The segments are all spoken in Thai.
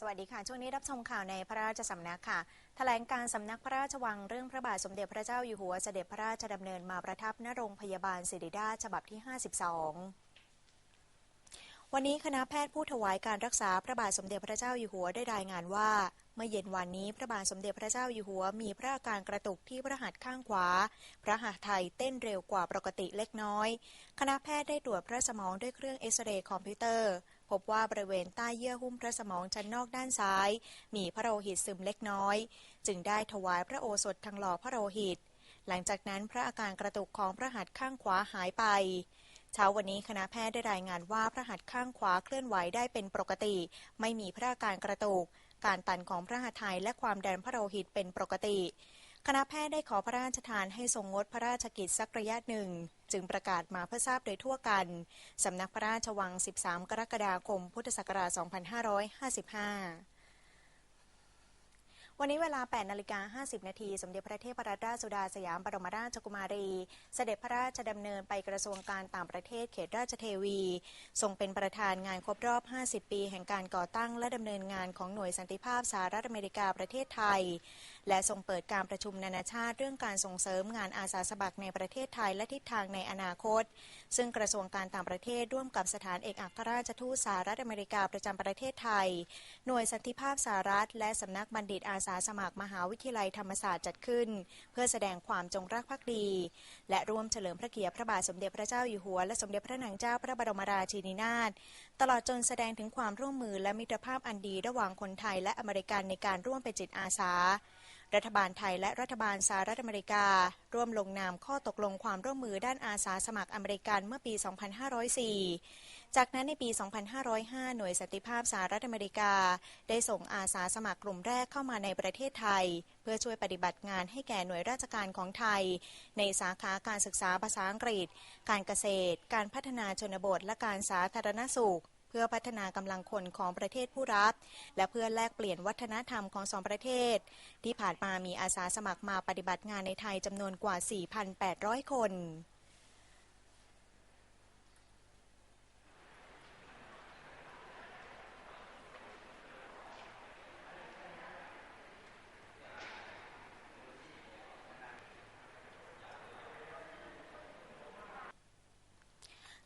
สวัสดีค่ะ ช่วงนี้รับชมข่าวในพระราชสำนักค่ะแถลงการสำนักพระราชวังเรื่องพระบาทสมเด็จพระเจ้าอยู่หัวเสด็จพระราชดำเนินมาประทับณโรงพยาบาลศิริราชฉบับที่ 52 วันนี้คณะแพทย์ผู้ถวายการรักษาพระบาทสมเด็จพระเจ้าอยู่หัวได้รายงานว่า เมื่อเย็นวันนี้พระบาทสมเด็จพระเจ้าอยู่หัว มีพระอาการกระตุกที่พระหัตถ์ข้างขวา พระหัตถ์ไทยเต้นเร็วกว่าปกติเล็กน้อย คณะแพทย์ได้ตรวจพระสมองด้วยเครื่องเอ็กซเรย์คอมพิวเตอร์ พบว่าบริเวณใต้เยื่อหุ้มพระสมองชั้นนอกด้านซ้าย มีพระโลหิตซึมเล็กน้อย จึงได้ถวายพระโอสถทางหล่อพระโลหิต หลังจากนั้นพระอาการกระตุกของพระหัตถ์ข้างขวาหายไปเช้าวันนี้คณะแพทย์ได้รายงานว่าพระหัตถ์ข้างขวาเคลื่อนไหวได้เป็นปกติ ไม่มีพระอาการกระตุก การตันของพระหัตถ์ไทยและความดันพระโลหิตเป็นปกติ คณะแพทย์ได้ขอพระราชทานให้ทรงงดพระราชกิจสักระยะหนึ่ง จึงประกาศมาเพื่อทราบโดยทั่วกัน สำนักพระราชวัง 13 กรกฎาคม พุทธศักราช 2555วันนี้เวลา 8 นาฬิกา 50 นาที สมเด็จพระเทพรัตนราชสุดาสยามบรมราชกุมารี เสด็จพระราชดำเนินไปกระทรวงการต่างประเทศเขตราชเทวี ทรงเป็นประธานงานครบรอบ 50 ปี แห่งการก่อตั้งและดำเนินงานของหน่วยสันติภาพสหรัฐอเมริกาประเทศไทย และทรงเปิดการประชุมนานาชาติเรื่องการส่งเสริมงานอาสาสมัครในประเทศไทยและทิศทางในอนาคต ซึ่งกระทรวงการต่างประเทศร่วมกับสถานเอกอัครราชทูตสหรัฐอเมริกาประจำประเทศไทย หน่วยสันติภาพสหรัฐ และสำนักบัณฑิตอาสาสมัครมหาวิทยาลัยธรรมศาสตร์จัดขึ้น เพื่อแสดงความจงรักภักดี และร่วมเฉลิมพระเกียรติพระบาทสมเด็จพระเจ้าอยู่หัวและสมเด็จพระนางเจ้าพระบรมราชินีนาถตลอดจนแสดงถึงความร่วมมือและมิตรภาพอันดีระหว่างคนไทยและอเมริกันในการร่วมเป็นจิตอาสา รัฐบาลไทยและรัฐบาลสหรัฐอเมริกา ร่วมลงนามข้อตกลงความร่วมมือด้านอาสาสมัครอเมริกันเมื่อปี 2504 จากนั้นในปี 2505 หน่วยสันติภาพสหรัฐอเมริกา ได้ส่งอาสาสมัครกลุ่มแรกเข้ามาในประเทศไทย เพื่อช่วยปฏิบัติงานให้แก่หน่วยราชการของไทย ในสาขาการศึกษาภาษาอังกฤษ การเกษตร การพัฒนาชนบทและการสาธารณสุข พื่อพัฒนากำลังคนของประเทศผู้รับ และเพื่อแลกเปลี่ยนวัฒนธรรมของสองประเทศ ที่ผ่านมามีอาสาสมัครมาปฏิบัติงานในไทยจำนวนกว่า 4,800 คน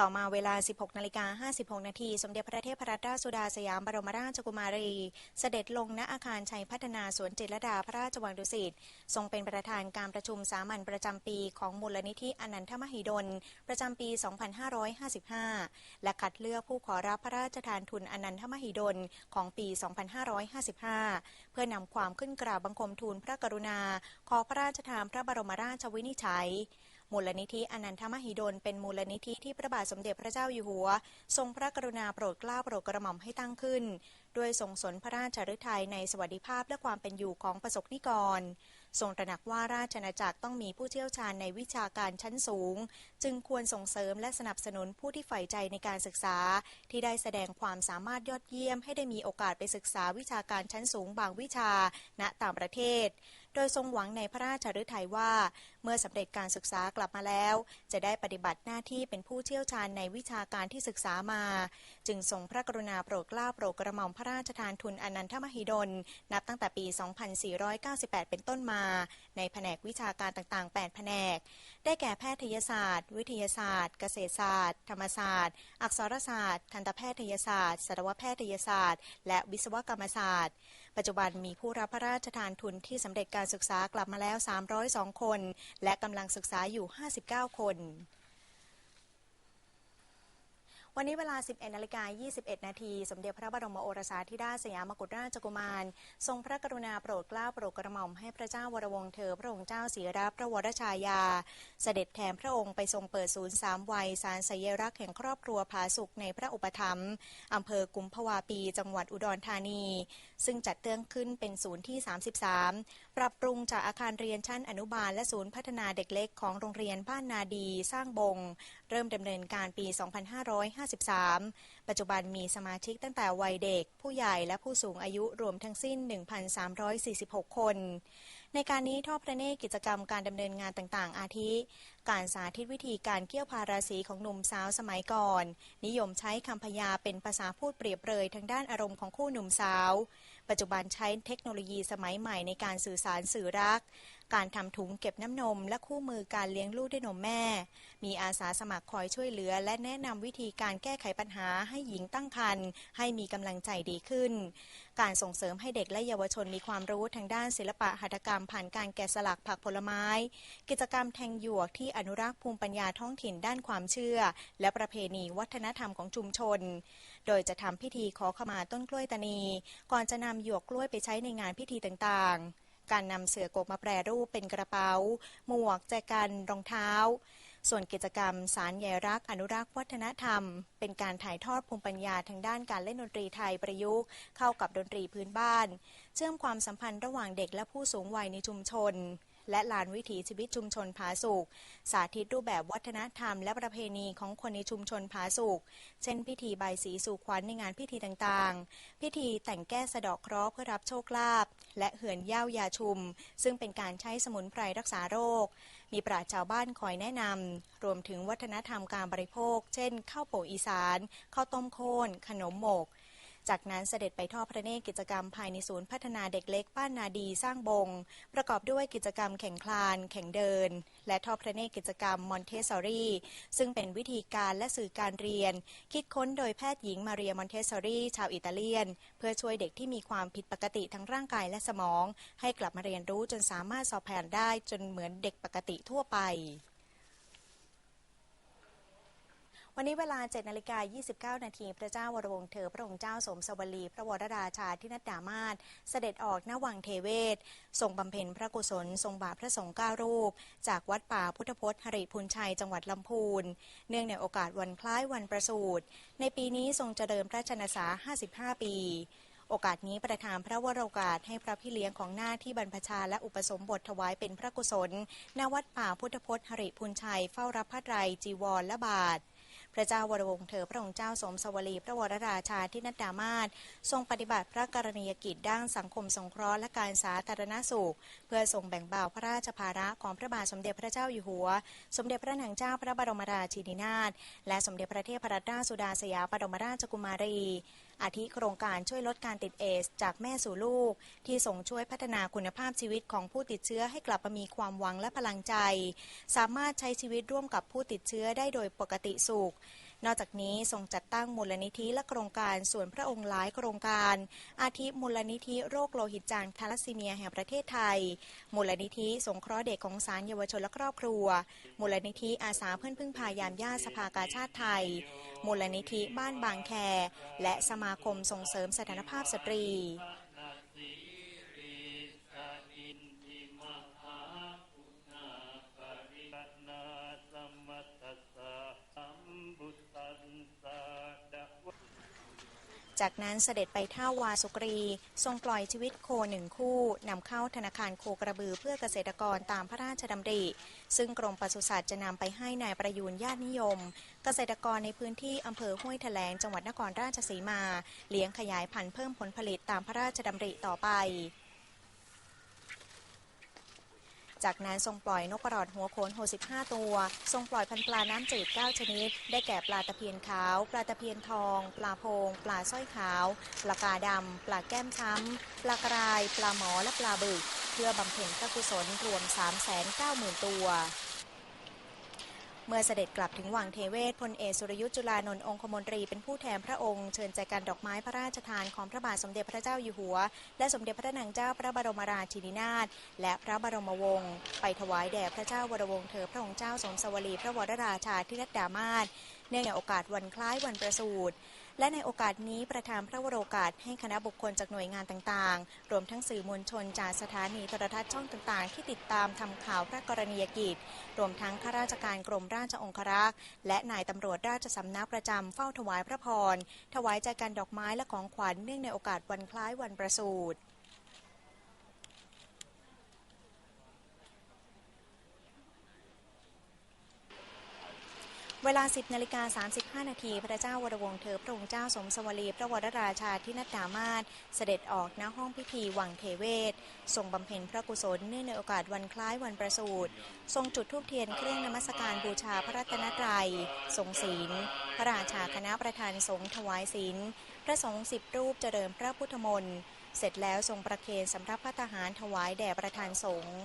ต่อมาเวลา 16นาฬิกา56 นาที สมเด็จพระเทพรัตนราชสุดาสยามบรมราชกุมารี เสด็จลงณอาคารชัยพัฒนาสวนจิตรดาพระราชวังดุสิต ทรงเป็นประธานการประชุมสามัญประจำปีของมูลนิธิอนันทมหิดล ประจำปี 2555 และคัดเลือกผู้ขอรับพระราชทานทุนอนันทมหิดลของปี 2555 เพื่อนำความขึ้นกราบบังคมทูลพระกรุณา ขอพระราชทานพระบรมราชวินิจฉัย มูลนิธิอนันทมหิดล เป็นมูลนิธิที่พระบาทสมเด็จพระเจ้าอยู่หัว ทรงพระกรุณาโปรดเกล้าโปรดกระหม่อมให้ตั้งขึ้น ด้วยทรงสนพระราชฤทัยในสวัสดิภาพและความเป็นอยู่ของประสบนิกร ทรงตระหนักว่าราชอาณาจักรต้องมีผู้เชี่ยวชาญในวิชาการชั้นสูง จึงควรส่งเสริมและสนับสนุนผู้ที่ใฝ่ใจในการศึกษา ที่ได้แสดงความสามารถยอดเยี่ยม ให้ได้มีโอกาสไปศึกษาวิชาการชั้นสูงบางวิชา ณต่างประเทศ โดยทรงหวังในพระราชฤทัยว่า เมื่อสำเร็จการศึกษากลับมาแล้ว จะได้ปฏิบัติหน้าที่เป็นผู้เชี่ยวชาญในวิชาการที่ศึกษามา จึงทรงพระกรุณาโปรดเกล้าโปรดกระหม่อมพระราชทานทุนอนันทมหิดล นับตั้งแต่ปี 2498 เป็นต้นมา ในแผนกวิชาการต่างๆ 8 แผนก ได้แก่แพทยศาสตร์ วิทยาศาสตร์ เกษตรศาสตร์ ธรรมศาสตร์ อักษรศาสตร์ ทันตแพทยศาสตร์ สัตวแพทยศาสตร์ และวิศวกรรมศาสตร์ ปัจจุบันมีผู้รับพระราชทานทุนที่สำเร็จการศึกษากลับมาแล้ว 302 คน และกำลังศึกษาอยู่ 59 คนวันนี้เวลา 11นาฬิกา21 นาที สมเด็จพระบรมโอรสาธิดาสยามกุฎราชกุมาร ทรงพระกรุณาโปรดเกล้าโปรดกระหม่อมให้พระเจ้าวรวงเธอ พระองค์เจ้าศรีรับพระวรชายา เสด็จแทนพระองค์ไปทรงเปิดศูนย์สามวัย สารสัญรักษ์แห่งครอบครัวผาสุกในพระอุปถัมภ์อำเภอกุมภวาปี จังหวัดอุดรธานี ซึ่งจัดเตื้องขึ้นเป็นศูนย์ที่ 33 ปรับปรุงจากอาคารเรียนชั้นอนุบาลและศูนย์พัฒนาเด็กเล็กของโรงเรียนบ้านนาดีสร้างบง เริ่มดำเนินการปี 2553 ปัจจุบันมีสมาชิกตั้งแต่วัยเด็ก ผู้ใหญ่และผู้สูงอายุรวมทั้งสิ้น 1,346 คน ในการนี้ทอดพระเนตรกิจกรรมการดำเนินงานต่างๆ อาทิ การสาธิตวิธีการเกี่ยวพาราสีของหนุ่มสาวสมัยก่อน นิยมใช้คำพยาเป็นภาษาพูดเปรียบเปรยทางด้านอารมณ์ของคู่หนุ่มสาว ปัจจุบันใช้เทคโนโลยีสมัยใหม่ในการสื่อสารสื่อรัก การทำถุงเก็บน้ำนม และคู่มือการเลี้ยงลูกด้วยนมแม่ มีอาสาสมัครคอยช่วยเหลือ และแนะนำวิธีการแก้ไขปัญหาให้หญิงตั้งครรภ์ให้มีกำลังใจดีขึ้น การส่งเสริมให้เด็กและเยาวชนมีความรู้ทางด้านศิลปะหัตถกรรม ผ่านการแกะสลักผักผลไม้ กิจกรรมแทงหยวกที่อนุรักษ์ภูมิปัญญาท้องถิ่นด้านความเชื่อ และประเพณีวัฒนธรรมของชุมชน โดยจะทำพิธีขอขมาต้นกล้วยตานี ก่อนจะนำหยวกกล้วยไปใช้ในงานพิธีต่างๆ การนำเสือกกมาแปรรูปเป็นกระเป๋า หมวกแจกันรองเท้า ส่วนกิจกรรมสารใยรักอนุรักษ์วัฒนธรรม เป็นการถ่ายทอดภูมิปัญญาทางด้านการเล่นดนตรีไทยประยุกต์เข้ากับดนตรีพื้นบ้าน เชื่อมความสัมพันธ์ระหว่างเด็กและผู้สูงวัยในชุมชน และลานวิถีชีวิตชุมชนผาสุกสาธิตรูปแบบวัฒนธรรม และประเพณีของคนในชุมชนผาสุกเช่นพิธีใบสีสู่ขวัญในงานพิธีต่างๆ พิธีแต่งแก้สะดาะเคราะห์เพื่อรับโชคลาภและเหือนย่าวยาชุม ซึ่งเป็นการใช้สมุนไพรรักษาโรค มีปราชชาวบ้านคอยแนะนำรวมถึงวัฒนธรรมการบริโภค เช่นข้าวโป่อีสานข้าวต้มโคนขนมหมก จากนั้นเสด็จไปทอดพระเนตรกิจกรรมภายในศูนย์พัฒนาเด็กเล็กบ้านนาดีสร้างบง ประกอบด้วยกิจกรรมแข่งคลาน แข่งเดิน และทอดพระเนตรกิจกรรมมอนเทสซอรี่ซึ่งเป็นวิธีการและสื่อการเรียน คิดค้นโดยแพทย์หญิงมาเรียมอนเทสซอรี่ชาวอิตาเลียน เพื่อช่วยเด็กที่มีความผิดปกติทั้งร่างกายและสมอง ให้กลับมาเรียนรู้จนสามารถสอบผ่านได้จนเหมือนเด็กปกติทั่วไป วันนี้เวลา7นาฬิกา29 นาทีพระเจ้าวรวงศ์เธอ พระองค์เจ้าสมสวลี พระวรราชาธินัดดามาศเสด็จออกณวังเทเวศทรงบำเพ็ญพระกุศล ทรงบาพระสงฆ์เก้ารูป จากวัดป่าพุทธพจน์หริพุนชัยจังหวัดลำพูน เนื่องในโอกาสวันคล้ายวันประสูติในปีนี้ทรงเจริญพระชนษา 55 ปีโอกาสนี้ประทานพระวโรกาสให้พระพี่เลี้ยงของหน้าที่บรรพชาและอุปสมบทถวายเป็นพระกุศลณวัดป่าพุทธพจน์หริพุนชัยเฝ้ารับพระไตรจีวรและบาท พระเจ้าวรวงศ์เธอพระองค์เจ้าสมสวลี พระวรราชาธินัดดามาศทรงปฏิบัติพระกรณียกิจด้านสังคมสงเคราะห์และการสาธารณสุข เพื่อทรงแบ่งเบาพระราชภาระของพระบาทสมเด็จพระเจ้าอยู่หัว สมเด็จพระนางเจ้าพระบรมราชินีนาถและสมเด็จพระเทพรัตนราชสุดาสยามบรมราชกุมารีอาทิโครงการช่วยลดการติดเอส จากแม่สู่ลูก ที่ส่งช่วยพัฒนาคุณภาพชีวิตของผู้ติดเชื้อให้กลับมามีความหวังและพลังใจ สามารถใช้ชีวิตร่วมกับผู้ติดเชื้อได้โดยปกติสุข นอกจากนี้ทรงจัดตั้งมูลนิธิและโครงการส่วนพระองค์หลายโครงการ อาทิมูลนิธิโรคโลหิตจางทาลัสซีเมียแห่งประเทศไทย มูลนิธิสงเคราะห์เด็กของสารเยาวชนและครอบครัว มูลนิธิอาสาเพื่อนพึ่งพายามญาติสภากาชาติไทย มูลนิธิบ้านบางแค และสมาคมส่งเสริมสถานภาพสตรี จากนั้นเสด็จไปท่าวาสุกรี ทรงปล่อยชีวิตโคหนึ่งคู่นำเข้าธนาคารโคกระบือเพื่อเกษตรกรตามพระราชดำริ ซึ่งกรมปศุสัตว์จะนำไปให้นายประยูนญาตินิยม เกษตรกรในพื้นที่อำเภอห้วยแถลงจังหวัดนครราชสีมา เลี้ยงขยายพันธุ์เพิ่มผลผลิตตามพระราชดำริต่อไป จากนั้นทรงปล่อยนกกระรอดหัวโขน65 ตัว ทรงปล่อยพันปลาน้ำจืด 9 ชนิด ได้แก่ปลาตะเพียนขาว ปลาตะเพียนทอง ปลาโพง ปลาสร้อยขาว ปลากาดำ ปลาแก้มช้ำ ปลากราย ปลาหมอ และปลาบึก เพื่อบำเพ็ญพระกุศลรวม 390,000 ตัว เมื่อเสด็จกลับถึงวังเทเวศพลเอกสุรยุทธ์จุลานนท์องคมนตรีเป็นผู้แทนพระองค์เชิญแจกันดอกไม้พระราชทานของพระบาทสมเด็จพระเจ้าอยู่หัว และสมเด็จพระนางเจ้าพระบรมราชินีนาถและพระบรมวงศ์ไปถวายแด่พระเจ้าวรวงศ์เธอพระองค์เจ้าสมสวรีพระวรราชาธิรัตดามาศเนื่องในโอกาสวันคล้ายวันประสูติ และในโอกาสนี้ประธานพระวโรกาสให้คณะบุคคลจากหน่วยงานต่างๆ รวมทั้งสื่อมวลชนจากสถานีโทรทัศน์ช่องต่างๆ ที่ติดตามทำข่าวพระกรณียกิจ รวมทั้งข้าราชการกรมราชองครักษ์ และนายตำรวจราชสำนักประจำเฝ้าถวายพระพร ถวายใจกันดอกไม้และของขวัญเนื่องในโอกาสวันคล้ายวันประสูติ เวลา 10นาฬิกา35 นาที พระเจ้าวรวงศ์เธอ พระองค์เจ้าสมสวรีพระวรราชาธินัดดามาศเสด็จออกณห้องพิธีวังเทเวศ ทรงบำเพ็ญพระกุศลเนื่องในโอกาสวันคล้ายวันประสูติ ทรงจุดธูปเทียนเครื่องนมัสการบูชาพระรัตนตรัย ทรงศีล พระราชาคณะประธานสงฆ์ถวายศีล พระสงฆ์สิบรูปเจริญพระพุทธมนต์ เสร็จแล้วทรงประเคนสำรับพระทหารถวายแด่ประธานสงฆ์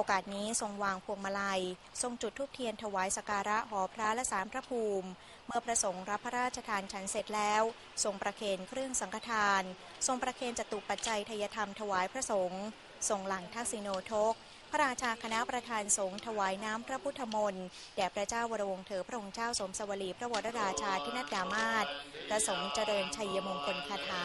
โอกาสนี้ทรงวางพวงมาลัย ทรงจุดธูปเทียนถวายสการะหอพระและสารพระภูมิ เมื่อพระสงฆ์รับพระราชทานฉันเสร็จแล้ว ทรงประเคนเครื่องสังฆทาน ทรงประเคนจตุปัจจัยทยธรรมถวายพระสงฆ์ทรงหลังทักษิโนทก พระราชาคณะประธานสงฆ์ถวายน้ำพระพุทธมนต์แด่พระเจ้าวรวงเธอพระองค์เจ้าสมสวรีพระวรราชาธินัดดามาศพระสงฆ์เจริญชัยมงคลคาถา